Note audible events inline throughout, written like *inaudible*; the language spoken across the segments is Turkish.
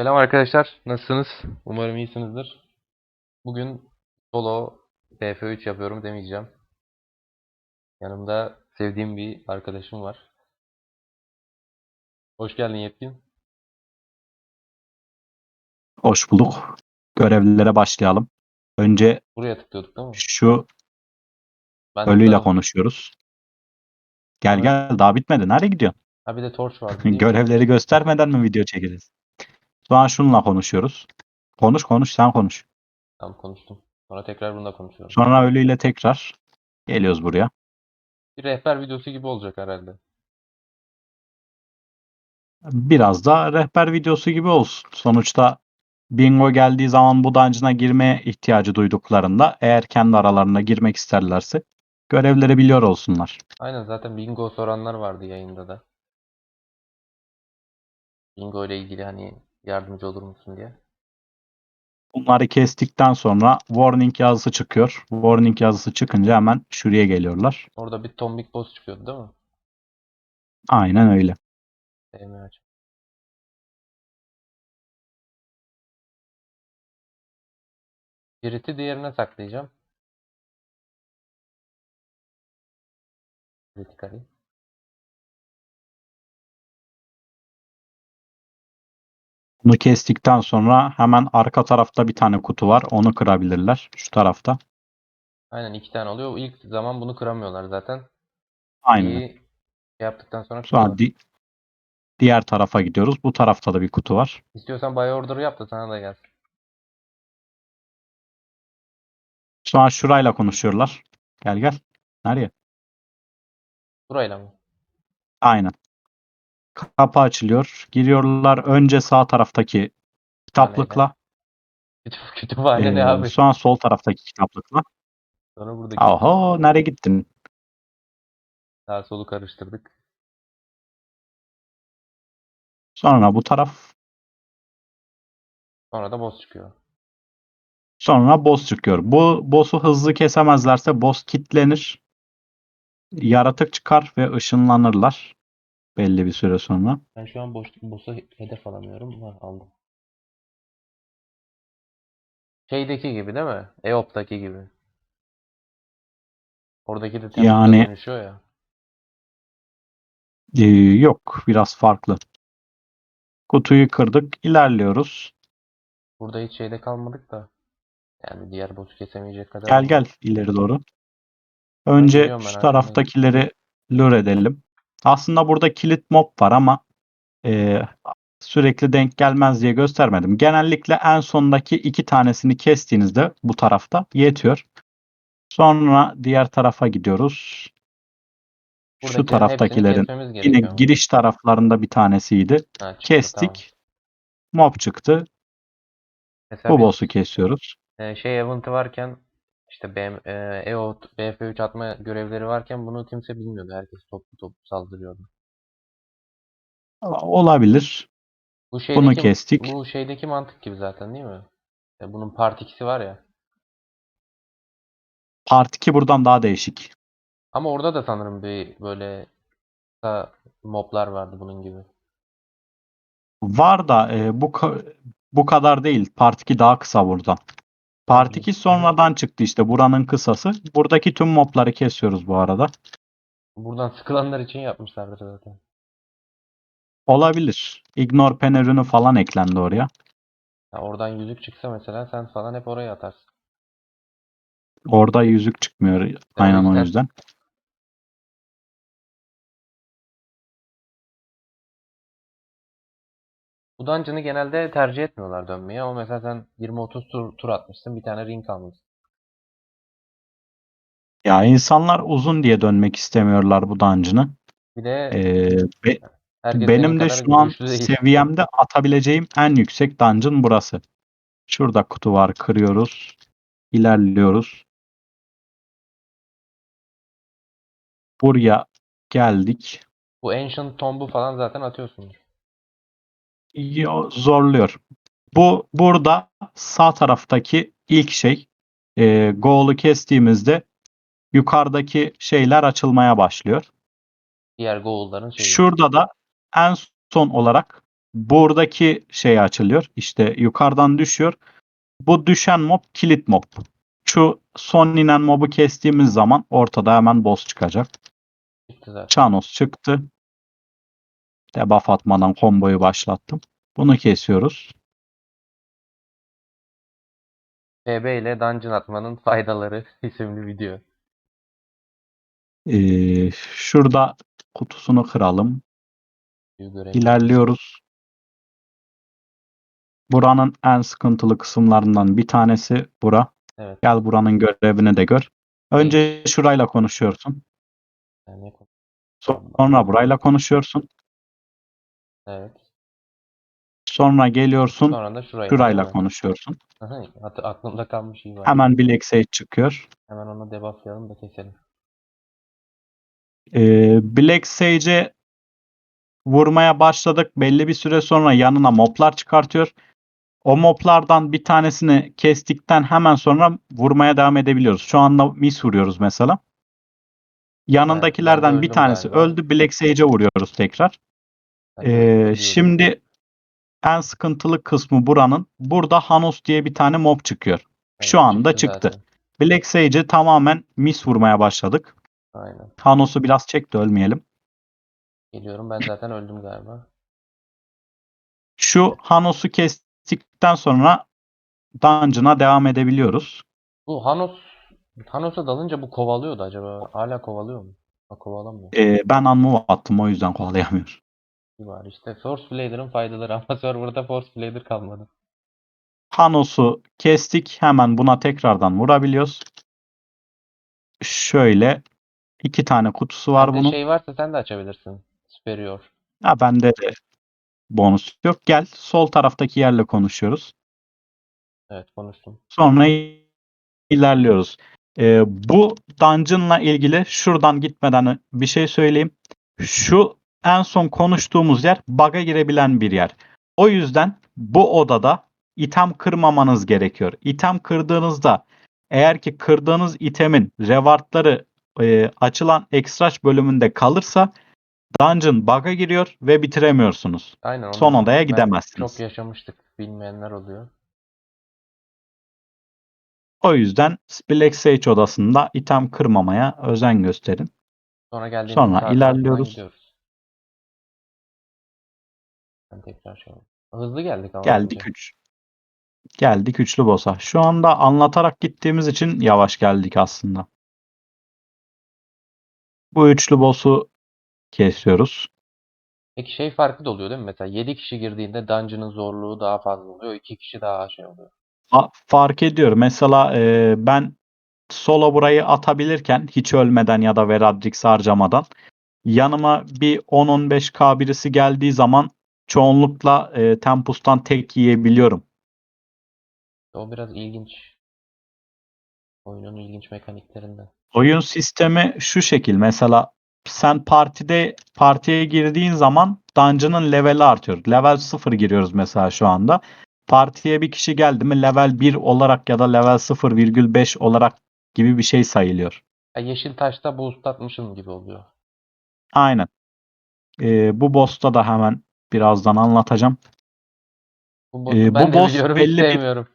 Selam arkadaşlar, nasılsınız? Umarım iyisinizdir. Bugün solo BF3 yapıyorum demeyeceğim. Yanımda sevdiğim bir arkadaşım var. Hoş geldin Yetkin. Hoş bulduk. Görevlilere başlayalım. Önce Buraya tıklıyorduk değil mi? şu Ben ölüyle tıkladım. konuşuyoruz. Gel Evet. gel daha bitmedi. Nereye gidiyorsun? Ha bir de torç vardı *laughs* değil mi? Görevleri göstermeden mi video çekeceğiz? Sonra şununla konuşuyoruz. Konuş konuş sen konuş. Tamam konuştum. Sonra tekrar bununla konuşuyorum. Sonra ölüyle tekrar geliyoruz buraya. Bir rehber videosu gibi olacak herhalde. Biraz da rehber videosu gibi olsun. Sonuçta bingo geldiği zaman bu dungeon'a girmeye ihtiyacı duyduklarında eğer kendi aralarına girmek isterlerse görevleri biliyor olsunlar. Aynen zaten bingo soranlar vardı yayında da. Bingo ile ilgili hani yardımcı olur musun diye. Bunları kestikten sonra warning yazısı çıkıyor. Warning yazısı çıkınca hemen şuraya geliyorlar. Orada bir tombik boss çıkıyordu değil mi? Aynen öyle. DM aç. Biriti diğerine saklayacağım. Kritikali. Bunu kestikten sonra hemen arka tarafta bir tane kutu var. Onu kırabilirler. Şu tarafta. Aynen iki tane oluyor. İlk zaman bunu kıramıyorlar zaten. Aynen. İyi şey yaptıktan sonra Sonra di- diğer tarafa gidiyoruz. Bu tarafta da bir kutu var. İstiyorsan buy order yap da sana da gelsin. Sonra şurayla konuşuyorlar. Gel gel. Nereye? Burayla mı? Aynen. Kapı açılıyor. Giriyorlar. Önce sağ taraftaki kitaplıkla. Kütüp, kütüphane ne ee, abi? sonra sol taraftaki kitaplıkla. Sonra buradaki Oho nereye gittin? sağ solu karıştırdık. Sonra bu taraf. Sonra da boss çıkıyor. Sonra boss çıkıyor. Bu boss'u hızlı kesemezlerse boss kitlenir. Yaratık çıkar ve ışınlanırlar. Belli bir süre sonra. Ben şu an boş, boss'a hedef alamıyorum. Ha, aldım. Şeydeki gibi değil mi? Eop'taki gibi. Oradaki de Yani- dönüşüyor ya. Ee, yok biraz farklı. Kutuyu kırdık. ilerliyoruz. Burada hiç şeyde kalmadık da. Yani diğer boss'u kesemeyecek kadar. Gel gel ileri doğru. Önce şu taraftakileri lure edelim. Aslında burada kilit mob var ama e, sürekli denk gelmez diye göstermedim. Genellikle en sondaki iki tanesini kestiğinizde bu tarafta yetiyor. Sonra diğer tarafa gidiyoruz. Şu Buradakilerin hepsini taraftakilerin yine giriş taraflarında bir tanesiydi. Ha, çıktı, Kestik. Mob çıktı. Mesela Bu boss'u kesiyoruz. e, şey event'ı varken işte BM, e, EO, BF3 atma görevleri varken bunu kimse bilmiyordu. Herkes toplu toplu saldırıyordu. Olabilir. Bu Bunu şeydeki, kestik. bu şeydeki mantık gibi zaten değil mi? E, bunun part 2'si var ya. Part 2 buradan daha değişik. Ama orada da sanırım bir böyle moblar vardı bunun gibi. Var da e, bu bu kadar değil. Part 2 daha kısa buradan. Part Bence. 2 sonradan çıktı işte. Buranın kısası. Buradaki tüm mobları kesiyoruz bu arada. Buradan sıkılanlar için yapmışlardır zaten. Olabilir. Ignore pen ürünü falan eklendi oraya. Ya oradan yüzük çıksa mesela sen falan hep oraya atarsın. Orada yüzük çıkmıyor. Aynen o yüzden- Bu dungeon'ı genelde tercih etmiyorlar dönmeye ama mesela sen 20-30 tur, tur atmışsın bir tane ring almışsın. Ya insanlar uzun diye dönmek istemiyorlar bu dungeon'ı. Bir de Ee, be- benim de şu an güçlü değil. seviyemde atabileceğim en yüksek dungeon burası. Şurada kutu var. Kırıyoruz. İlerliyoruz. Buraya geldik. Bu Ancient Tomb'u falan zaten atıyorsundur. Yo- zorluyor. Bu burada sağ taraftaki ilk şey e, goal'u kestiğimizde yukarıdaki şeyler açılmaya başlıyor. Diğer goal'ların şeyi. Şurada da en son olarak buradaki şey açılıyor. İşte yukarıdan düşüyor. Bu düşen mob kilit mob. Şu son inen mobu kestiğimiz zaman ortada hemen boss çıkacak. Çıktı zaten. Chanos çıktı. Debuff atmadan komboyu başlattım. Bunu kesiyoruz. PB ile dungeon atmanın faydaları *laughs* isimli video. Ee, şurada kutusunu kıralım. İlerliyoruz. Buranın en sıkıntılı kısımlarından bir tanesi bura. Evet. Gel buranın görevini de gör. Önce şurayla konuşuyorsun. Sonra burayla konuşuyorsun. Evet. Sonra geliyorsun. Sonra da şurayla. Şurayla konuşuyorsun. Aha, aklımda kalmış iyi var. Hemen Black Sage çıkıyor. Hemen onu debufflayalım da keselim. Ee, Black Sage'e vurmaya başladık. Belli bir süre sonra yanına moblar çıkartıyor. O moblardan bir tanesini kestikten hemen sonra vurmaya devam edebiliyoruz. Şu anda mis vuruyoruz mesela. Yanındakilerden ben de bir öldüm tanesi galiba. öldü. Black Sage'e vuruyoruz tekrar. Ee, şimdi en sıkıntılı kısmı buranın. Burada Hanos diye bir tane mob çıkıyor. Şu anda çıktı. Black Sage'e tamamen mis vurmaya başladık. Aynen. Hanos'u biraz çek de ölmeyelim. Geliyorum ben zaten öldüm galiba. Şu Hanos'u kestikten sonra Dungeon'a devam edebiliyoruz. Bu Hanos Hanos'a dalınca bu kovalıyordu acaba. Hala kovalıyor mu? Ha, kovalamıyor. Ee, ben unmove attım o yüzden kovalayamıyor. Var işte. Force Blader'ın faydaları *laughs* ama serverda Force Blader kalmadı. Hanos'u kestik. Hemen buna tekrardan vurabiliyoruz. Şöyle iki tane kutusu var bunun. şey varsa sen de açabilirsin. Superior. Ha, bende de bonus yok. Gel sol taraftaki yerle konuşuyoruz. Evet konuştum. Sonra ilerliyoruz. Ee, bu dungeon'la ilgili şuradan gitmeden bir şey söyleyeyim. Şu en son konuştuğumuz yer bug'a girebilen bir yer. O yüzden bu odada item kırmamanız gerekiyor. İtem kırdığınızda eğer ki kırdığınız itemin rewardları e, açılan ekstraç bölümünde kalırsa dungeon bug'a giriyor ve bitiremiyorsunuz. Aynen. onu Son odaya gidemezsiniz. Çok yaşamıştık. Bilmeyenler oluyor. O yüzden Black Sage odasında item kırmamaya özen gösterin. Sonra Sonra ilerliyoruz. gidiyoruz. Ben tekrar şey yapayım. Hızlı geldik ama. Geldik bence. 3. Geldik üçlü boss'a. Şu anda anlatarak gittiğimiz için yavaş geldik aslında. Bu üçlü boss'u kesiyoruz. Peki şey farkı da oluyor değil mi? Mesela 7 kişi girdiğinde dungeon'ın zorluğu daha fazla oluyor. 2 kişi daha şey oluyor. A- fark ediyor. Mesela e, ben solo burayı atabilirken hiç ölmeden ya da Veradrix harcamadan yanıma bir 10-15k birisi geldiği zaman çoğunlukla e, Tempus'tan tek yiyebiliyorum. O biraz ilginç. Oyunun ilginç mekaniklerinden. Oyun sistemi şu şekil. Mesela sen partide partiye girdiğin zaman dungeon'ın leveli artıyor. Level 0 giriyoruz mesela şu anda. Partiye bir kişi geldi mi level 1 olarak ya da level 0,5 olarak gibi bir şey sayılıyor. Ya yeşil taşta boost atmışım gibi oluyor. Aynen. Ee, bu boss'ta da hemen birazdan anlatacağım. Bu Ee, bu ben de boss belli bir-.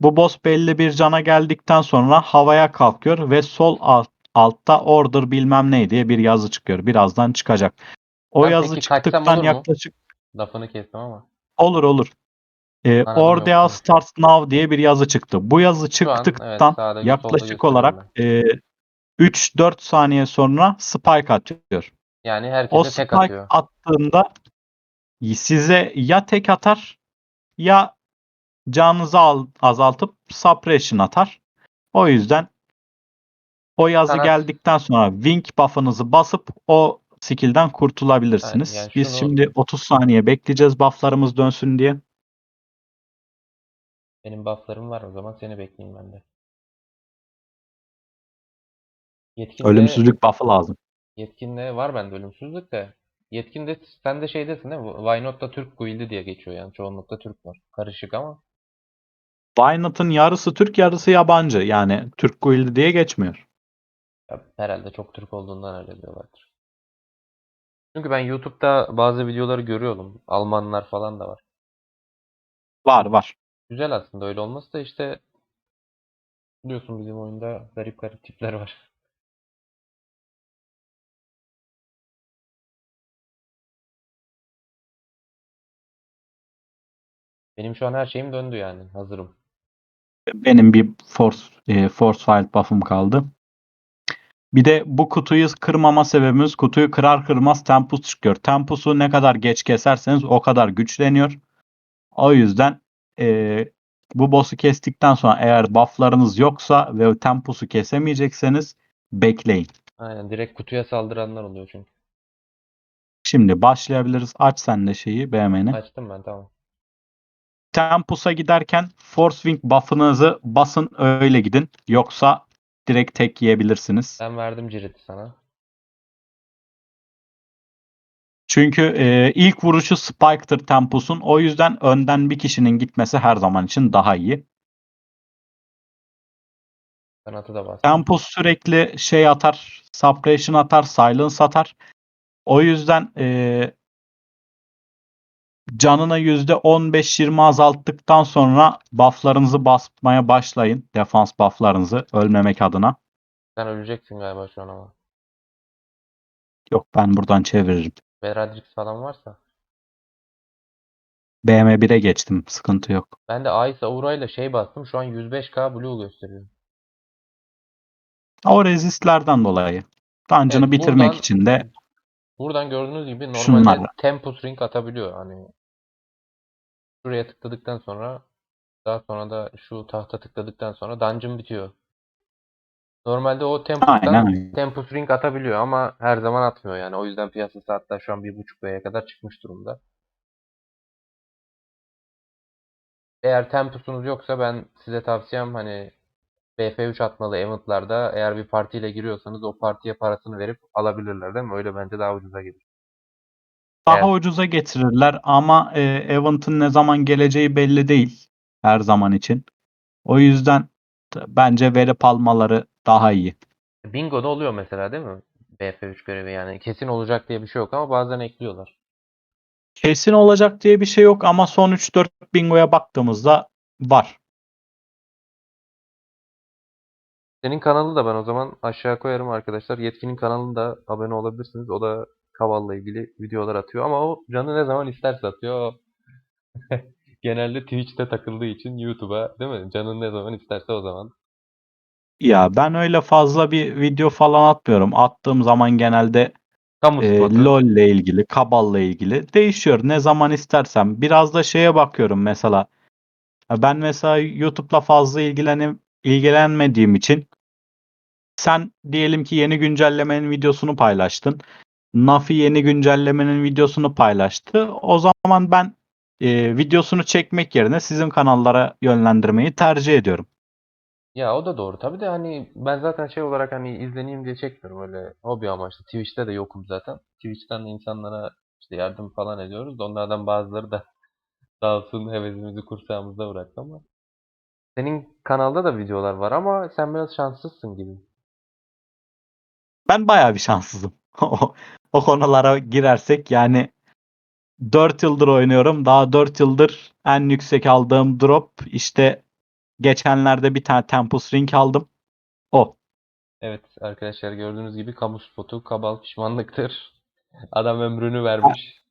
Bu boss belli bir cana geldikten sonra havaya kalkıyor ve sol alt, altta order bilmem ne diye bir yazı çıkıyor. Birazdan çıkacak. O Ben yazı çıktıktan yaklaşık Lafını kestim ama. olur olur. Ee, Ordea starts now diye bir yazı çıktı. Bu yazı Şu an, çıktıktan evet, yaklaşık olarak e, 3-4 saniye sonra spike atıyor. Yani O herkese tek spike atıyor. attığında size ya tek atar ya canınızı al- azaltıp suppression atar. O yüzden o yazı Sana- geldikten sonra wing buff'ınızı basıp o skill'den kurtulabilirsiniz. Yani Biz şunu- şimdi 30 saniye bekleyeceğiz buff'larımız dönsün diye. Benim bufflarım var o zaman seni bekleyeyim ben de. Yetkinde, Ölümsüzlük buff'ı lazım. yetkinde var bende ölümsüzlük de. Yetkinde sen de şeydesin değil mi? Why Not'ta Türk Guild'i diye geçiyor yani. Çoğunlukta Türk var. Karışık ama. Wynot'ın yarısı Türk yarısı yabancı. Yani Türk Guild'i diye geçmiyor. ya herhalde çok Türk olduğundan öyle diyorlardır. Çünkü ben YouTube'da bazı videoları görüyorum. Almanlar falan da var. Var var. Güzel aslında öyle olması da işte biliyorsun bizim oyunda garip garip tipler var. Benim şu an her şeyim döndü yani. Hazırım. Benim bir force e, force field buff'ım kaldı. Bir de bu kutuyu kırmama sebebimiz kutuyu kırar kırmaz tempus çıkıyor. Tempus'u ne kadar geç keserseniz o kadar güçleniyor. O yüzden e, bu boss'u kestikten sonra eğer buff'larınız yoksa ve tempus'u kesemeyecekseniz bekleyin. Aynen direkt kutuya saldıranlar oluyor çünkü. Şimdi başlayabiliriz. Aç sen de şeyi BM'ni. Açtım ben tamam. Tempus'a giderken Force Wing buff'ınızı basın öyle gidin. Yoksa direkt tek yiyebilirsiniz. Ben verdim Cirit'i sana. Çünkü e, ilk vuruşu Spike'tır Tempus'un. O yüzden önden bir kişinin gitmesi her zaman için daha iyi. Kanatı da bastım. Tempus sürekli şey atar, suppression atar, silence atar. O yüzden e, canına %15-20 azalttıktan sonra bufflarınızı basmaya başlayın. Defans bufflarınızı ölmemek adına. Sen öleceksin galiba şu an ama. Yok ben buradan çeviririm. Beradrix falan varsa. BM1'e geçtim. Sıkıntı yok. Ben de Ice Aura ile şey bastım. Şu an 105k blue gösteriyor. O rezistlerden dolayı. Dungeon'ı Evet, bitirmek için de Buradan gördüğünüz gibi normalde Şunlarla. Tempus Ring atabiliyor. Hani şuraya tıkladıktan sonra daha sonra da şu tahta tıkladıktan sonra dungeon bitiyor. Normalde o Tempus'tan. Tempus Ring atabiliyor ama her zaman atmıyor yani. O yüzden piyasası hatta şu an 1.5 B'ye kadar çıkmış durumda. Eğer Tempus'unuz yoksa ben size tavsiyem hani BF3 atmalı eventlarda eğer bir partiyle giriyorsanız o partiye parasını verip alabilirler değil mi? Öyle bence daha ucuza gelir. daha Evet. ucuza getirirler ama e, event'ın ne zaman geleceği belli değil her zaman için. O yüzden bence verip almaları daha iyi. Bingo'da oluyor mesela değil mi? BF3 görevi yani kesin olacak diye bir şey yok ama bazen ekliyorlar. Kesin olacak diye bir şey yok ama son 3-4 bingoya baktığımızda var. Senin kanalı da ben o zaman aşağı koyarım arkadaşlar. Yetkinin kanalına da abone olabilirsiniz. O da Kaval'la ilgili videolar atıyor ama o canı ne zaman isterse atıyor. *laughs* Genelde Twitch'te takıldığı için YouTube'a değil mi? Canın ne zaman isterse o zaman. Ya ben öyle fazla bir video falan atmıyorum. Attığım zaman genelde Kamu e, spotu. LoL ile ilgili, Kabal'la ilgili değişiyor. Ne zaman istersem. Biraz da şeye bakıyorum mesela. Ben mesela YouTube'la fazla ilgilenim, ilgilenmediğim için sen diyelim ki yeni güncellemenin videosunu paylaştın. Nafi yeni güncellemenin videosunu paylaştı. O zaman ben e, videosunu çekmek yerine sizin kanallara yönlendirmeyi tercih ediyorum. Ya o da doğru. Tabii de hani ben zaten şey olarak hani izleneyim diye çekmiyorum öyle hobi amaçlı. Twitch'te de yokum zaten. Twitch'ten insanlara işte yardım falan ediyoruz. da Onlardan bazıları da *laughs* sağ olsun hevesimizi kursağımızda bıraktı ama. Senin kanalda da videolar var ama sen biraz şanssızsın gibi. Ben bayağı bir şanssızım. *laughs* O, o konulara girersek yani 4 yıldır oynuyorum. Daha 4 yıldır en yüksek aldığım drop işte geçenlerde bir tane Tempus Ring aldım. O. Evet arkadaşlar gördüğünüz gibi kamu spotu kabal pişmanlıktır. Adam ömrünü vermiş.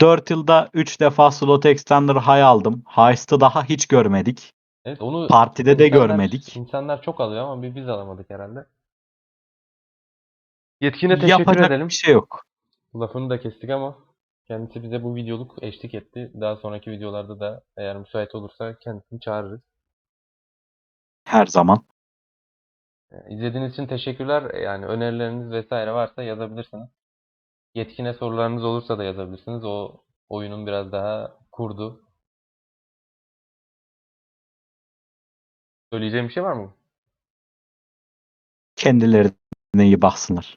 4 yılda 3 defa slot extender high aldım. Heist'ı daha hiç görmedik. Evet onu Partide de insanlar- görmedik. İnsanlar çok alıyor ama biz, biz alamadık herhalde. Yetkine teşekkür Yapacak edelim. bir şey yok. Lafını da kestik ama kendisi bize bu videoluk eşlik etti. Daha sonraki videolarda da eğer müsait olursa kendisini çağırırız. Her zaman. Ee, İzlediğiniz için teşekkürler. Yani önerileriniz vesaire varsa yazabilirsiniz. Yetkine sorularınız olursa da yazabilirsiniz. O oyunun biraz daha kurdu. Söyleyeceğim bir şey var mı? Kendilerine iyi baksınlar.